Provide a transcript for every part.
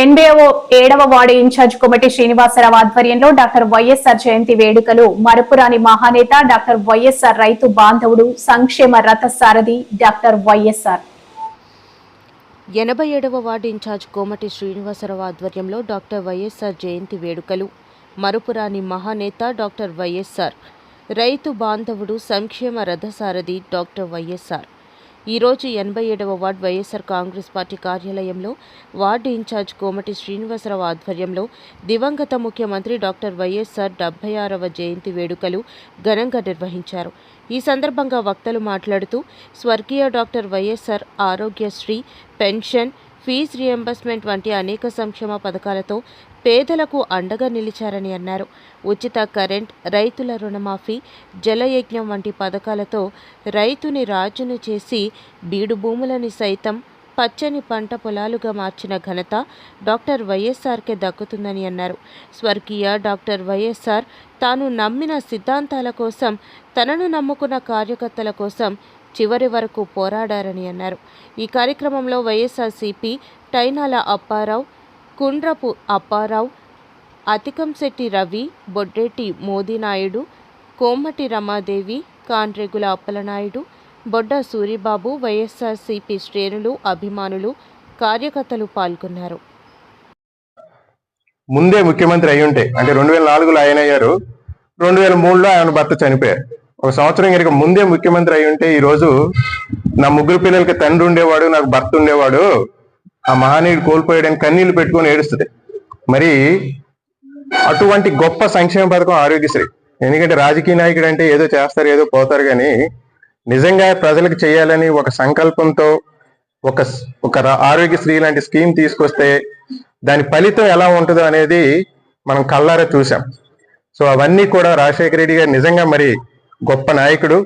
NBO ఏడవ ward incharge Komati Srinivasarao ఆధ్వర్యంలో doctor YSR జయంతి వేడుకలు. మరపురాని మహానేత డాక్టర్ వైఎస్ఆర్ రైతు బాంధవుడు సంక్షేమ రథ సారథి డాక్టర్ వైఎస్ఆర్. ఎనభై ఏడవ వార్డు ఇన్ఛార్జ్ కోమటి శ్రీనివాసరావు ఆధ్వర్యంలో డాక్టర్ వైఎస్ఆర్ జయంతి వేడుకలు. మరుపురాని మహానేత డాక్టర్ వైఎస్ఆర్. రైతు బాంధవుడు సంక్షేమ రథసారథి డాక్టర్ వైఎస్ఆర్. ఈరోజు ఎనభై ఏడవ వార్డు వైఎస్ఆర్ కాంగ్రెస్ పార్టీ కార్యాలయంలో ward in charge Komati Srinivasarao ఆధ్వర్యంలో దివంగత ముఖ్యమంత్రి డాక్టర్ వైఎస్ఆర్ డెబ్బై ఆరవ జయంతి వేడుకలు ఘనంగా నిర్వహించారు. ఈ సందర్భంగా వక్తలు మాట్లాడుతూ స్వర్గీయ doctor YSR Aarogyasri pension fee reimbursement వంటి అనేక సంక్షేమ పథకాలతో పేదలకు అండగా నిలిచారని అన్నారు. ఉచిత కరెంట్ రైతుల రుణమాఫీ జలయజ్ఞం వంటి పథకాలతో రైతుని రాజును చేసి బీడు భూములని సైతం పచ్చని పంట పొలాలుగా మార్చిన ఘనత డాక్టర్ వైఎస్ఆర్కే దక్కుతుందని అన్నారు. స్వర్గీయ డాక్టర్ వైఎస్ఆర్ తాను నమ్మిన సిద్ధాంతాల కోసం తనను నమ్ముకున్న కార్యకర్తల కోసం చివరి వరకు పోరాడారని అన్నారు. ఈ కార్యక్రమంలో వైఎస్ఆర్సీపీ టైనాల అప్పారావు కుండ్రపు అప్పారావు అతికంశెట్టి రవి బొడ్డెట్టి మోదీనాయుడు కోమటి రమాదేవి కాన్రేగుల అప్పలనాయుడు బొడ్డ సూరిబాబు వైఎస్ఆర్సీపీ శ్రేణులు అభిమానులు కార్యకర్తలు పాల్గొన్నారు. ముందే ముఖ్యమంత్రి అయ్యుంటే అంటే రెండు వేల నాలుగులో ఆయన అయ్యారు. రెండు వేల మూడులో ఆయన భర్త చనిపోయారు. ఒక సంవత్సరం కనుక ముందే ముఖ్యమంత్రి అయి ఉంటే ఈ రోజు నా ముగ్గురు పిల్లలకి తండ్రి ఉండేవాడు నాకు భర్త ఉండేవాడు ఆ మహానీయుడు కోల్పోయాడని కన్నీళ్ళు పెట్టుకొని ఏడుస్తుంది. మరి అటువంటి గొప్ప సంక్షేమ పథకం ఆరోగ్యశ్రీ. ఎందుకంటే రాజకీయ నాయకుడు అంటే ఏదో చేస్తారు ఏదో పోతారు కానీ నిజంగా ప్రజలకు చేయాలని ఒక సంకల్పంతో ఒక ఒక రా- ఆరోగ్యశ్రీ లాంటి స్కీమ్ తీసుకొస్తే దాని ఫలితం ఎలా ఉంటుందో అనేది మనం కళ్ళారా చూసాం సో అవన్నీ కూడా రాజశేఖర రెడ్డి గారు నిజంగా మరి గొప్ప నాయకుడు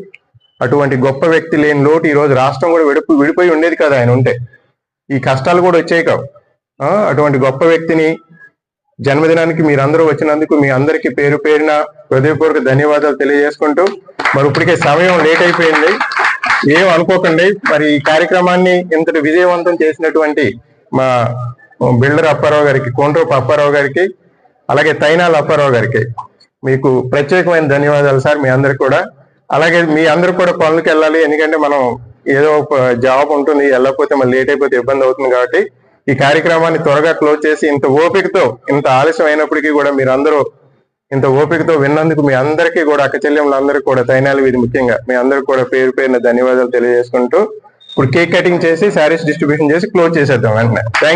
అటువంటి గొప్ప వ్యక్తి లేని లోటు ఈరోజు రాష్ట్రం కూడా విడిపి విడిపోయి ఉండేది కదా ఆయన ఉంటే. ఈ కష్టాలు కూడా వచ్చాయి కావు. అటువంటి గొప్ప వ్యక్తిని జన్మదినానికి మీరందరూ వచ్చినందుకు మీ అందరికీ పేరు పేరున హృదయపూర్వక ధన్యవాదాలు తెలియజేసుకుంటూ మరి ఇప్పటికే సమయం లేట్ అయిపోయింది. ఏం అనుకోకండి. మరి ఈ కార్యక్రమాన్ని ఇంతటి విజయవంతం చేసినటువంటి మా బిల్డర్ అప్పారావు గారికి కోండ్రోపు అప్పారావు గారికి అలాగే తైనాల అప్పారావు గారికి మీకు ప్రత్యేకమైన ధన్యవాదాలు సార్ మీ అందరికి కూడా. అలాగే మీ అందరు కూడా పనులకు వెళ్ళాలి ఎందుకంటే మనం ఏదో ఒక జాబ్ ఉంటుంది వెళ్ళకపోతే మళ్ళీ లేట్ అయిపోతే ఇబ్బంది అవుతుంది కాబట్టి ఈ కార్యక్రమాన్ని త్వరగా క్లోజ్ చేసి ఇంత ఓపికతో ఇంత ఆలస్యం అయినప్పటికీ కూడా మీరు అందరూ ఇంత ఓపికతో విన్నందుకు మీ అందరికీ కూడా అక్క చెల్లెములందరికీ కూడా తైనాలి వీధి ముఖ్యంగా. మీ అందరికి కూడా పేరు పేరున ధన్యవాదాలు తెలియజేసుకుంటూ ఇప్పుడు కేక్ కటింగ్ చేసి శారీస్ డిస్ట్రిబ్యూషన్ చేసి క్లోజ్ చేసేద్దాం వెంటనే. థ్యాంక్